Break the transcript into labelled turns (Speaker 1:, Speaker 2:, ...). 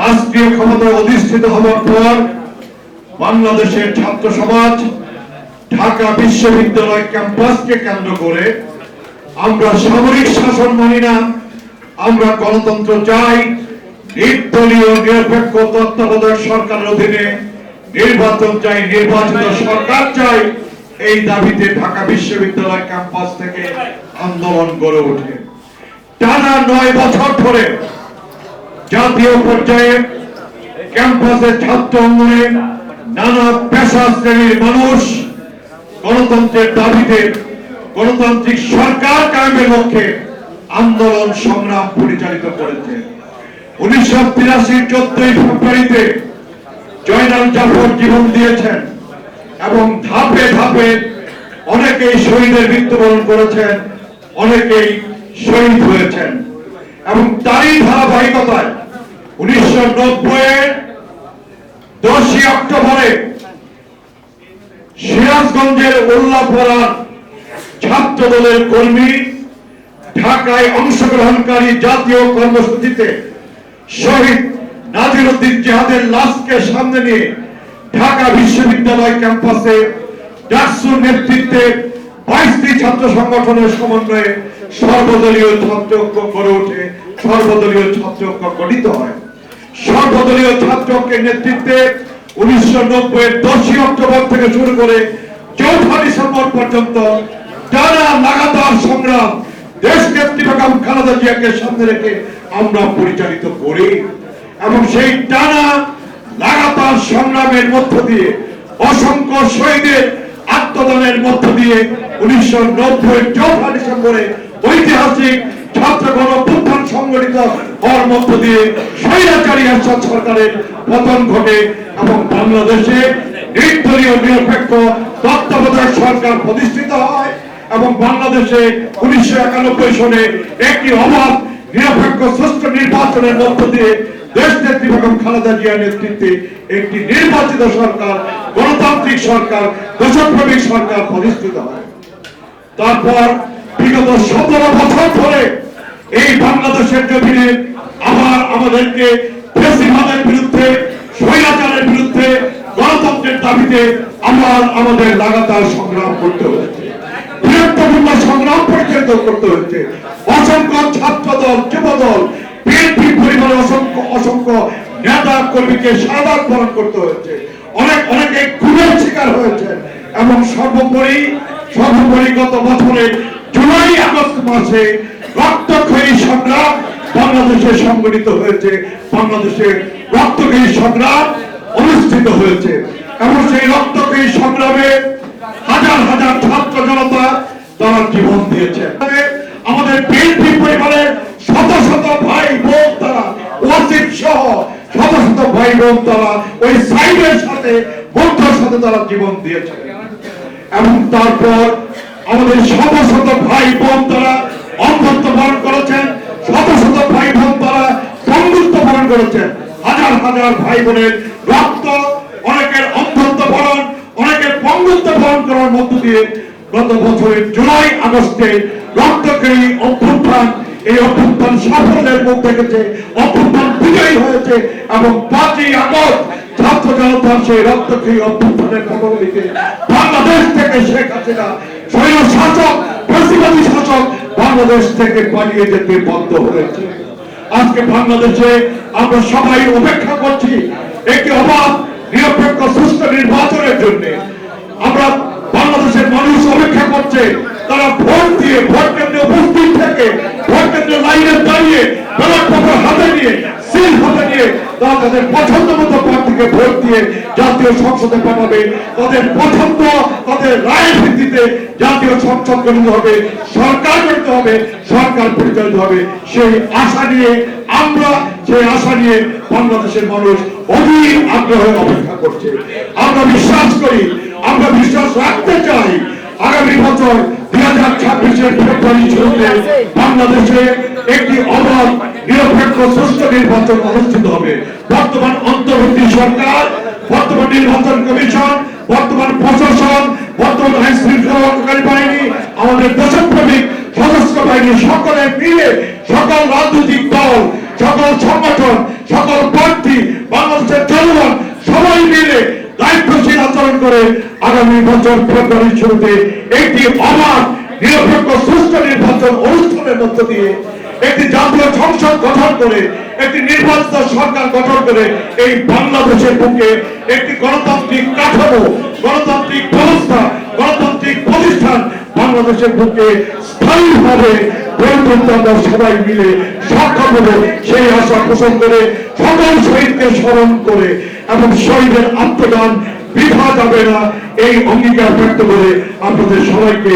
Speaker 1: রাষ্ট্রীয় ক্ষমতায় অধিষ্ঠিত হওয়ার পর বাংলাদেশের ছাত্র সমাজ ঢাকা বিশ্ববিদ্যালয় ক্যাম্পাসকে কেন্দ্র করে আমরা সামরিক শাসন মানি না, আমরা গণতন্ত্র চাই, নির্দলীয়, নিরপেক্ষ তত্ত্বাবধায়ক সরকারের অধীনে নির্বাচন চাই, নির্বাচিত সরকার চাই, এই দাবিতে ঢাকা বিশ্ববিদ্যালয় ক্যাম্পাস থেকে আন্দোলন গড়ে ওঠে। টানা নয় বছর ধরে জাতীয় পর্যায়ে ক্যাম্পাসে ছাত্র অঙ্গনে নানা পেশা শ্রেণির মানুষ গণতন্ত্রের দাবিতে গণতান্ত্রিক সরকার কায়েমের লক্ষ্যে আন্দোলন সংগ্রাম পরিচালিত করেছে। উনিশশো তিরাশি চোদ্দই ফেব্রুয়ারিতে জয়নাল জাফর জীবন দিয়েছেন এবং ধাপে ধাপে অনেকেই শহীদের মৃত্যুবরণ করেছেন, অনেকেই শহীদ হয়েছেন এবং তারই ধারাবাহিকতায় উনিশশো অক্টোবরে সিরাজগঞ্জের উল্লাপাড়ার ছাত্র দলের কর্মী ঢাকায় অংশগ্রহণকারী জাতীয় কর্মসূচিতে শহীদ জেহাদের লাশকে সামনে নিয়ে ঢাকা বিশ্ববিদ্যালয় ক্যাম্পাসে ডাকসুর নেতৃত্বে বাইশটি ছাত্র সংগঠনের সমন্বয়ে সর্বদলীয় ছাত্র গড়ে ওঠে, সর্বদলীয় ছাত্র গঠিত হয়। সর্বদলীয় ছাত্র ঐক্যের নেতৃত্বে উনিশশো নব্বই দশই অক্টোবর থেকে শুরু করে চৌঠা ডিসেম্বর পর্যন্ত টানা লাগাতার সংগ্রাম, দেশ নেত্রী বেগম খালেদা জিয়াকে সামনে রেখে আমরা পরিচালিত করি। এবং সেই টানা লাগাতার সংগ্রামের মধ্য দিয়ে, অসংখ্য শহীদের আত্মদানের মধ্য দিয়ে উনিশশো নব্বই চৌঠা ডিসেম্বরে ঐতিহাসিক ছাত্র গণপুত্থান সংগঠিত হওয়ার মধ্য দিয়ে স্বৈরাচারী আসাদ সরকারের পতন ঘটে এবং বাংলাদেশে নির্দলীয় নিরপেক্ষ তত্ত্বাবধায়ক সরকার প্রতিষ্ঠিত হয় এবং বাংলাদেশে উনিশশো একানব্বই সনে একটি অবাধ, নিরপেক্ষ, সুষ্ঠু নির্বাচনের মধ্য দিয়ে দেশ নেত্রী বেগম খালেদা জিয়ার নেতৃত্বে একটি নির্বাচিত সরকার, গণতান্ত্রিক সরকার, দেশপ্রেমিক সরকার প্রতিষ্ঠিত হয়। তারপর বিগত সতেরো বছর ধরে এই বাংলাদেশের জমিনে আবার আমাদেরকে ফেসিবাদের বিরুদ্ধে, স্বৈরাচারের বিরুদ্ধে গণতন্ত্রের দাবিতে আবার আমাদের লাগাতার সংগ্রাম করতে হয়েছে। সংগ্রাম পরিচালিত করতে হচ্ছে অসংখ্য ছাত্র দল যুব দল বিএনপি পরিবারের অসংখ্য অসংখ্য নেতা কর্মীকে সাদা বরণ করতে হয়েছে। অনেক, অনেকে খুনের শিকার হয়েছে। এবং সর্বোপরি সর্বোপরি গত বছরে জুলাই আগস্ট মাসে রক্তক্ষয়ী সংগ্রাম বাংলাদেশে সংগঠিত হয়েছে, বাংলাদেশে রক্তক্ষয়ী সংগ্রাম অনুষ্ঠিত হয়েছে। এবং সেই রক্তক্ষয়ী সংগ্রামে হাজার হাজার ছাত্র জনতা তারা জীবন দিয়েছে। আমাদের বিএনপি পরিবারের শত শত ভাই বোন তারা ওয়াসিফ সহ শত শত ভাই বোন তারা ওই সাইডের সাথে বন্ধুর সাথে তারা জীবন দিয়েছে। এবং তারপর আমাদের শত শত ভাই বোন তারা অন্ধত্ব বরণ করেছেন। করেছেন। হাজার হাজার ভাই বোনের রক্ত, অনেকের অন্ধত্ব বরণ, অনেকের বন্ধুত্ব বরণ করার মধ্য দিয়ে গত বছরের জুলাই আগস্টে রক্তক্ষয়ী অভ্যুত্থান, এই অভ্যুত্থান সাফল্যের মুখ দেখেছে, অভ্যুত্থান বিজয়ী হয়েছে এবং পাঁচই আগস্ট ছাত্র জনতার সেই রক্তক্ষয়ী অভ্যুত্থানের পটভূমিতে বাংলাদেশ থেকে শেখ হাসিনা স্বৈর শাসক ফ্যাসিবাদী শাসক বাংলাদেশ থেকে পালিয়ে যেতে বন্ধ হয়েছে। আজকে বাংলাদেশে আমরা সবাই অপেক্ষা করছি একটি অভাব নিরপেক্ষ, সুস্থ নির্বাচনের জন্য। আমরা বাংলাদেশের মানুষ অপেক্ষা করছে, তারা ভোট দিয়ে ভোট কেন্দ্রে উপস্থিত থেকে ভোট কেন্দ্রে লাইনে দাঁড়িয়ে ব্যালট পেপার হাতে নিয়ে, সিল হাতে নিয়ে তারা তাদের পছন্দ মতো প্রার্থীকে ভোট দিয়ে জাতীয় সংসদে পাঠাবে, তাদের পছন্দ তাদের রায়ের ভিত্তিতে জাতীয় সংসদ গঠিত হবে, সরকার গঠিত হবে, সরকার পরিচালিত হবে। সেই আশা নিয়ে আমরা, সেই আশা নিয়ে বাংলাদেশের মানুষ অধীর আগ্রহে অপেক্ষা করছে। আমরা বিশ্বাস করি, আমরা বিশ্বাস রাখতে চাই, আগামী বছর দুই হাজার ছাব্বিশের ফেব্রুয়ারি শুরুতে বাংলাদেশে একটি অবাধ, নিরপেক্ষ সুস্থ নির্বাচন অনুষ্ঠিত হবে। বর্তমান অন্তর্বর্তী সরকার বর্তমান নির্বাচন কমিশন, বর্তমান প্রশাসন, বর্তমান আইন শৃঙ্খলাকারী বাহিনী, আমাদের দেশপ্রেমিক সশস্ত্র বাহিনী, সকলে মিলে সকল রাজনৈতিক দল, সকল সংগঠন, সকল প্রার্থী, বাংলাদেশের জনগণ, সবাই মিলে দায়িত্বশীল আচরণ করে আগামী বছর ফেব্রুয়ারির শুরুতে একটি অবাধ, নিরপেক্ষ সুস্থ নির্বাচন অনুষ্ঠানের মধ্য দিয়ে একটি জাতীয় সংসদ গঠন করে, একটি নির্বাচিত সরকার গঠন করে এই বাংলাদেশের বুকে একটি গণতান্ত্রিক কাঠামো, গণতান্ত্রিক ব্যবস্থা, গণতান্ত্রিক প্রতিষ্ঠান বাংলাদেশের বুকে স্থায়ীভাবে আমরা সবাই মিলে সক্ষম হব সেই আশা পোষণ করে সকল শহীদকে স্মরণ করে এবং শহীদের আত্মদান বৃথা যাবে না, এই অঙ্গীকার ব্যক্ত করে আপনাদের সবাইকে